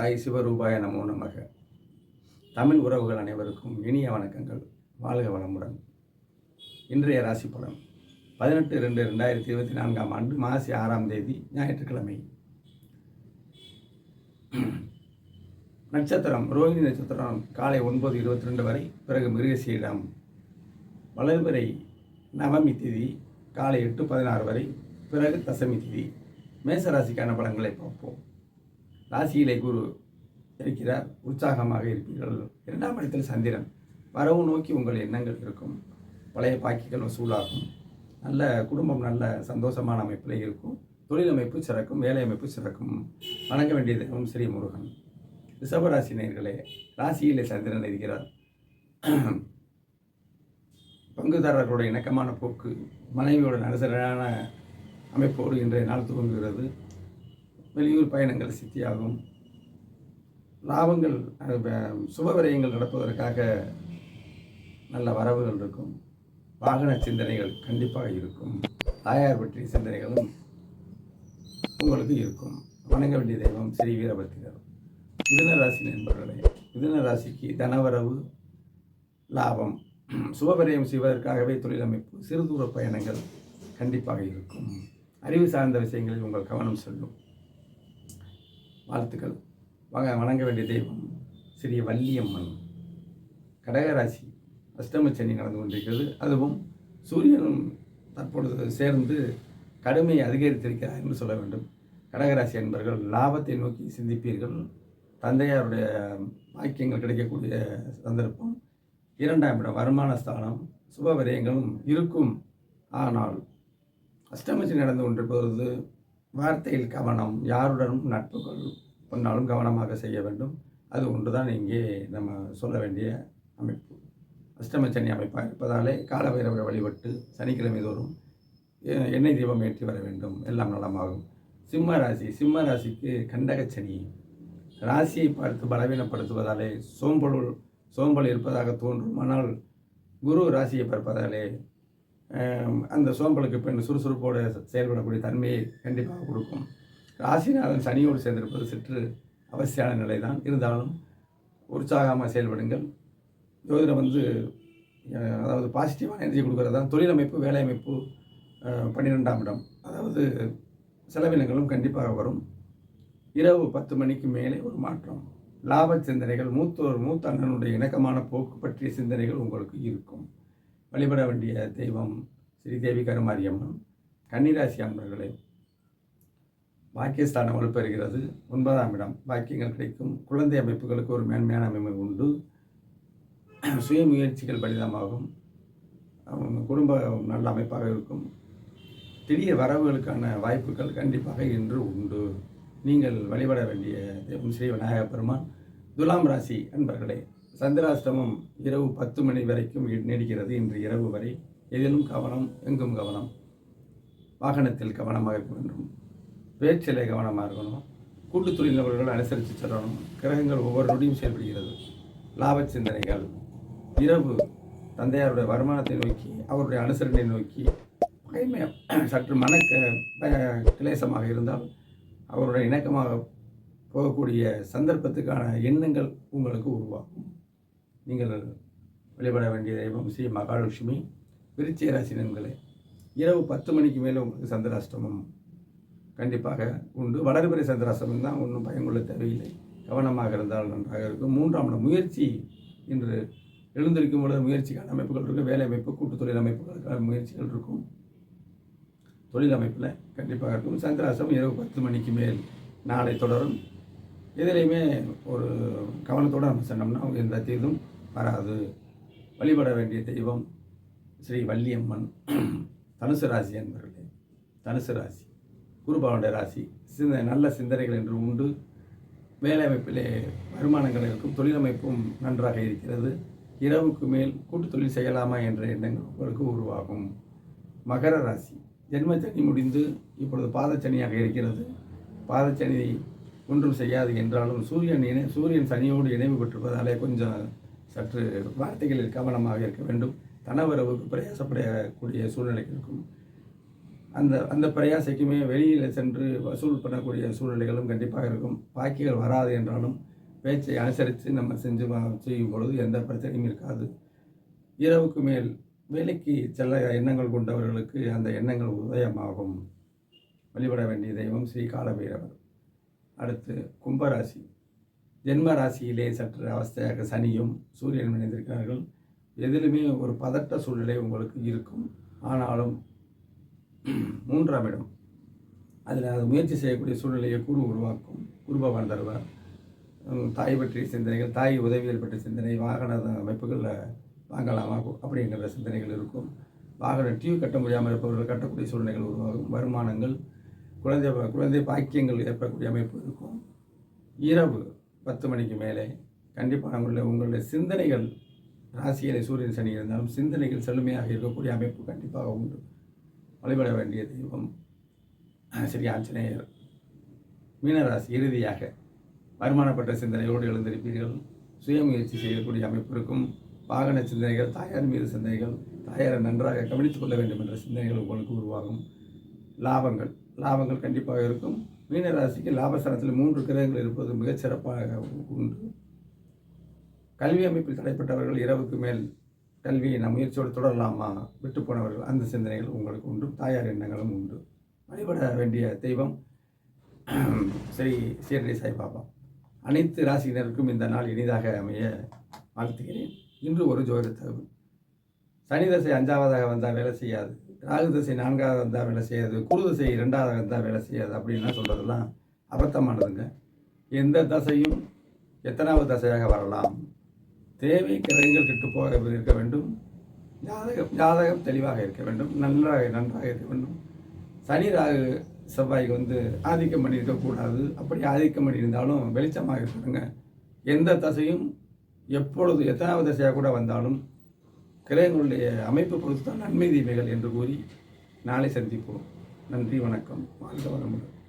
சாய் சிவரூபாய நமோ நமக. தமிழ் உறவுகள் அனைவருக்கும் இனிய வணக்கங்கள். வாழ்க வளமுடன். இன்றைய ராசி பலன். பதினெட்டு ரெண்டு ரெண்டாயிரத்தி இருபத்தி நான்காம் ஆண்டு மாசி ஆறாம் தேதி ஞாயிற்றுக்கிழமை. நட்சத்திரம் ரோஹிணி நட்சத்திரம் காலை ஒன்பது இருபத்தி ரெண்டு வரை பிறகு மிருகசீடம் வளர்பிறை நவமி திதி காலை எட்டு பதினாறு வரை பிறகு தசமி திதி. மேசராசிக்கான பலன்களை பார்ப்போம். ராசியிலே குரு இருக்கிறார் உற்சாகமாக இருப்பீர்கள். இரண்டாம் இடத்தில் சந்திரன். வரவு நோக்கி உங்கள் எண்ணங்கள் இருக்கும். பழைய பாக்கிகள் வசூலாகும். நல்ல குடும்பம் நல்ல சந்தோஷமான அமைப்பில் இருக்கும். தொழில் அமைப்பு சிறக்கும் வேலை அமைப்பு சிறக்கும். வணங்க வேண்டியது தெய்வம் ஸ்ரீ முருகன். ரிஷபராசி நேர்களே ராசியிலே சந்திரன் இருக்கிறார். பங்குதாரர்களுடைய இணக்கமான போக்கு மனைவியோட நடுசரான அமைப்போடு இன்றைய நாள் துவங்குகிறது. வெளியூர் பயணங்கள் சித்தியாகும். லாபங்கள் அஹ், சுப விரயங்கள் நடப்பதற்காக நல்ல வரவுகள் இருக்கும். வாகன சிந்தனைகள் கண்டிப்பாக இருக்கும். தாயார் பற்றிய சிந்தனைகளும் உங்களுக்கு இருக்கும். வணங்க வேண்டிய தெய்வம் ஸ்ரீ வீரபத்திரர். மிதன ராசி நண்பர்களே மிதன ராசிக்கு தனவரவு லாபம். சுபவிரயம் செய்வதற்காகவே தொழிலமைப்பு சிறு தூர பயணங்கள் கண்டிப்பாக இருக்கும். அறிவு சார்ந்த விஷயங்களில் உங்கள் கவனம் செல்லும். வாழ்த்துக்கள். வாங்க வணங்க வேண்டிய தெய்வம் சிறிய வள்ளியம்மன். கடகராசி அஷ்டம சனி நடந்து கொண்டிருக்கிறது. அதுவும் சூரியனும் தற்பொழுது சேர்ந்து கடுமையை அதிகரித்திருக்கிறார் என்று சொல்ல வேண்டும். கடகராசி என்பர்கள் லாபத்தை நோக்கி சிந்திப்பீர்கள். தந்தையாருடைய வாக்கியங்கள் கிடைக்கக்கூடிய சந்தர்ப்பம். இரண்டாம் இடம் வருமான ஸ்தானம். சுப விரயங்களும் இருக்கும். ஆனால் அஷ்டமச்சி நடந்து கொண்டிருப்பது வார்த்தையில் கவனம் யாருடனும் நட்புகள் கொள்ளும் கவனமாக செய்ய வேண்டும். அது ஒன்றுதான் இங்கே நம்ம சொல்ல வேண்டிய அமைப்பு. அஷ்டமச்சனி அமைப்பாக இருப்பதாலே காலபைரவரை வழிபட்டு சனிக்கிழமை தோறும் எண்ணெய் தீபம் ஏற்றி வர வேண்டும். எல்லாம் நலமாகும். சிம்ம ராசி சிம்ம ராசிக்கு கண்டகச்சனி ராசியை பார்த்து பலவீனப்படுத்துவதாலே சோம்பல் சோம்பல் இருப்பதாக தோன்றும். ஆனால் குரு ராசியை பார்ப்பதாலே அந்த சோம்பலுக்கு பெண் சுறுசுறுப்போடு செயல்படக்கூடிய தன்மையை கண்டிப்பாக கொடுக்கும். ராசிநாதன் சனியோடு சேர்ந்திருப்பது சற்று அவசியமான நிலைதான். இருந்தாலும் உற்சாகமாக செயல்படுங்கள். ஜோதிடம் வந்து அதாவது பாசிட்டிவான எனர்ஜி கொடுக்கறது தான். தொழில் அமைப்பு வேலை அமைப்பு பன்னிரெண்டாம் இடம். அதாவது செலவினங்களும் கண்டிப்பாக வரும். இரவு பத்து மணிக்கு மேலே ஒரு மாற்றம். லாப சிந்தனைகள் மூத்தோர் மூத்த அண்ணனுடைய இணக்கமான போக்கு பற்றிய சிந்தனைகள் உங்களுக்கு இருக்கும். வழிபட வேண்டிய தெய்வம் ஸ்ரீதேவி கருமாரியம்மன். கன்னிராசி அன்பர்களே பாக்கியஸ்தானம் வலுப்பெறுகிறது. ஒன்பதாம் இடம் பாக்கியங்கள் கிடைக்கும். குழந்தை அமைப்புகளுக்கு ஒரு மேன்மையான அமைப்பு உண்டு. சுய முயற்சிகள் பலிதமாகும். குடும்ப நல்ல அமைப்பாக இருக்கும். திடீர் வரவுகளுக்கான வாய்ப்புகள் கண்டிப்பாக இன்று உண்டு. நீங்கள் வழிபட வேண்டிய தெய்வம் ஸ்ரீ விநாயகப் பெருமான். துலாம் ராசி அன்பர்களே சந்திராஷ்டமம் இரவு பத்து மணி வரைக்கும் நீடிக்கிறது இன்று இரவு வரை. எதிலும் கவனம் எங்கும் கவனம். வாகனத்தில் கவனமாக இருக்க வேண்டும். பேச்சிலே கவனமாக இருக்கணும். கூட்டுத்துறை நபர்கள் அனுசரித்து செல்லணும். கிரகங்கள் ஒவ்வொரு நொடியும் செயல்படுகிறது. லாப சிந்தனைகள். இரவு தந்தையாருடைய வருமானத்தை நோக்கி அவருடைய அனுசரணை நோக்கி பகைமை சற்று மன க- கிளேசமாக இருந்தால் அவருடைய இணக்கமாக போகக்கூடிய சந்தர்ப்பத்துக்கான எண்ணங்கள் உங்களுக்கு உருவாகும். நீங்கள் வழிபட வேண்டிய தெய்வம் ஸ்ரீ மகாலட்சுமி விருச்சிய ராசி நண்பர்களே இரவு பத்து மணிக்கு மேலே உங்களுக்கு சந்திராஷ்டமம் கண்டிப்பாக உண்டு. வளர்பிறை சந்திராஷ்டமம் தான் ஒன்றும் பயங்குள்ள தேவையில்லை. கவனமாக இருந்தால் நன்றாக இருக்கும். மூன்றாம் இடம் முயற்சி. இன்று எழுந்திருக்கும் பொழுது முயற்சிக்கான அமைப்புகள் இருக்கும் வேலை அமைப்பு கூட்டு தொழில் அமைப்புகளுக்கான முயற்சிகள் இருக்கும். தொழில் அமைப்பில் கண்டிப்பாக இருக்கும். சந்திராசம் இரவு பத்து மணிக்கு மேல் நாளை தொடரும். எதிலையுமே ஒரு கவனத்தோடு நம்ம சென்னோம்னா எந்த தீர்வும் வராது. வழிபட வேண்டிய தெய்வம் ஸ்ரீ வள்ளியம்மன் தனுசு ராசி என்பவர்களே தனுசு ராசி குருபாவுடைய ராசி சிந்த நல்ல சிந்தனைகள் என்று உண்டு. வேலையமைப்பிலே வருமானங்கள் இருக்கும் தொழிலமைப்பும் நன்றாக இருக்கிறது. இரவுக்கு மேல் கூட்டு தொழில் செய்யலாமா என்ற எண்ணங்கள் உங்களுக்கு உருவாகும். மகர ராசி ஜென்மச்சனி முடிந்து இப்பொழுது பாதச்சனியாக இருக்கிறது. பாதச்சனி ஒன்றும் செய்யாது என்றாலும் சூரியன் இணை சூரியன் சனியோடு இணைவு பெற்றிருப்பதாலே கொஞ்சம் சற்று வார்த்தைகளில் கவனமாக இருக்க வேண்டும். தனவரவுக்கு பிரயாசப்படக்கூடிய சூழ்நிலைகள் இருக்கும். அந்த அந்த பிரயாசைக்குமே வெளியில் சென்று வசூல் பண்ணக்கூடிய சூழ்நிலைகளும் கண்டிப்பாக இருக்கும். பாக்கிகள் வராது என்றாலும் பேச்சை அனுசரித்து நம்ம செஞ்சு செய்யும் பொழுது எந்த பிரச்சனையும் இருக்காது. இரவுக்கு மேல் வேலைக்கு செல்ல எண்ணங்கள் கொண்டவர்களுக்கு அந்த எண்ணங்கள் உதயமாகும். வழிபட வேண்டிய தெய்வம் ஸ்ரீ காலபைரவர். அடுத்து கும்பராசி. ஜென்ம ராசியிலே சற்று அவஸ்தையாக சனியும் சூரியனும் இணைந்திருக்கிறார்கள். எதிலுமே ஒரு பதட்ட சூழ்நிலை உங்களுக்கு இருக்கும். ஆனாலும் மூன்றாம் இடம். அதில் அது முயற்சி செய்யக்கூடிய சூழ்நிலையை குரு உருவாக்கும். குரு பகவான் தருவார். தாய் பற்றிய சிந்தனைகள் தாய் உதவியல் பற்றிய சிந்தனை வாகன அமைப்புகளில் வாங்கலாமா அப்படிங்கிற சிந்தனைகள் இருக்கும். வாகன டியூ கட்ட முடியாமல் இருப்பவர்கள் கட்டக்கூடிய சூழ்நிலைகள் உருவாகும். வருமானங்கள் குழந்தை குழந்தை பாக்கியங்கள் ஏற்படக்கூடிய அமைப்பு இருக்கும். இரவு பத்து மணிக்கு மேலே கண்டிப்பாக உங்களுடைய உங்களுடைய சிந்தனைகள் ராசியிலே சூரியன் சனி இருந்தாலும் சிந்தனைகள் செழுமையாக இருக்கக்கூடிய அமைப்பு கண்டிப்பாக உண்டு. வழிபட வேண்டிய தெய்வம் ஸ்ரீ ஆஞ்சநேயர். மீனராசி இறுதியாக வருமானப்பட்ட சிந்தனைகளோடு எழுந்திருப்பீர்கள். சுயமுயற்சி செய்யக்கூடிய அமைப்பு இருக்கும். வாகன சிந்தனைகள் தாயார் மீது சிந்தனைகள் தாயாரை நன்றாக கவனித்துக் கொள்ள வேண்டும் என்ற சிந்தனைகள் உங்களுக்கு உருவாகும். லாபங்கள் லாபங்கள் கண்டிப்பாக இருக்கும். மீனராசிக்கு லாபஸ்தானத்தில் மூன்று கிரகங்கள் இருப்பது மிகச் சிறப்பாக உண்டு. கல்வி அமைப்பில் தடைப்பட்டவர்கள் இரவுக்கு மேல் கல்வியை நம் முயற்சியோடு தொடரலாமா? விட்டு போனவர்கள் அந்த சிந்தனைகள் உங்களுக்கு உண்டு. தாயார் எண்ணங்களும் உண்டு. வழிபட வேண்டிய தெய்வம் ஸ்ரீ சீரடி சாய்பாபா அனைத்து ராசியினருக்கும் இந்த நாள் இனிதாக அமைய வாழ்த்துகிறேன். இன்று ஒரு ஜோதிட தகவல். சனி தசை அஞ்சாவதாக வந்தால் வேலை செய்யாது. ராகு தசை நான்காவது வந்தால் வேலை செய்யாது. குரு தசை இரண்டாவது வந்தால் வேலை செய்யாது அப்படின்லாம் சொல்கிறதெல்லாம் அபத்தமானதுங்க. எந்த தசையும் எத்தனாவது தசையாக வரலாம். தேவை கிரகங்கள் கெட்டு போக இருக்க வேண்டும். ஜாதகம் ஜாதகம் தெளிவாக இருக்க வேண்டும். நன்றாக நன்றாக இருக்க வேண்டும். சனி ராகு செவ்வாய்க்கு வந்து ஆதிக்கம் பண்ணி இருக்கக்கூடாது அப்படி ஆதிக்கம் பண்ணி இருந்தாலும் வெளிச்சமாக இருக்கணுங்க. எந்த தசையும் எப்பொழுது எத்தனாவது தசையாக கூட வந்தாலும் கிரகங்களுடைய அமைப்பு பொறுத்து தான் நன்மை தீமைகள் என்று கூறி நாளை சந்திப்போம். நன்றி வணக்கம். வாழ்க வளமுடன்.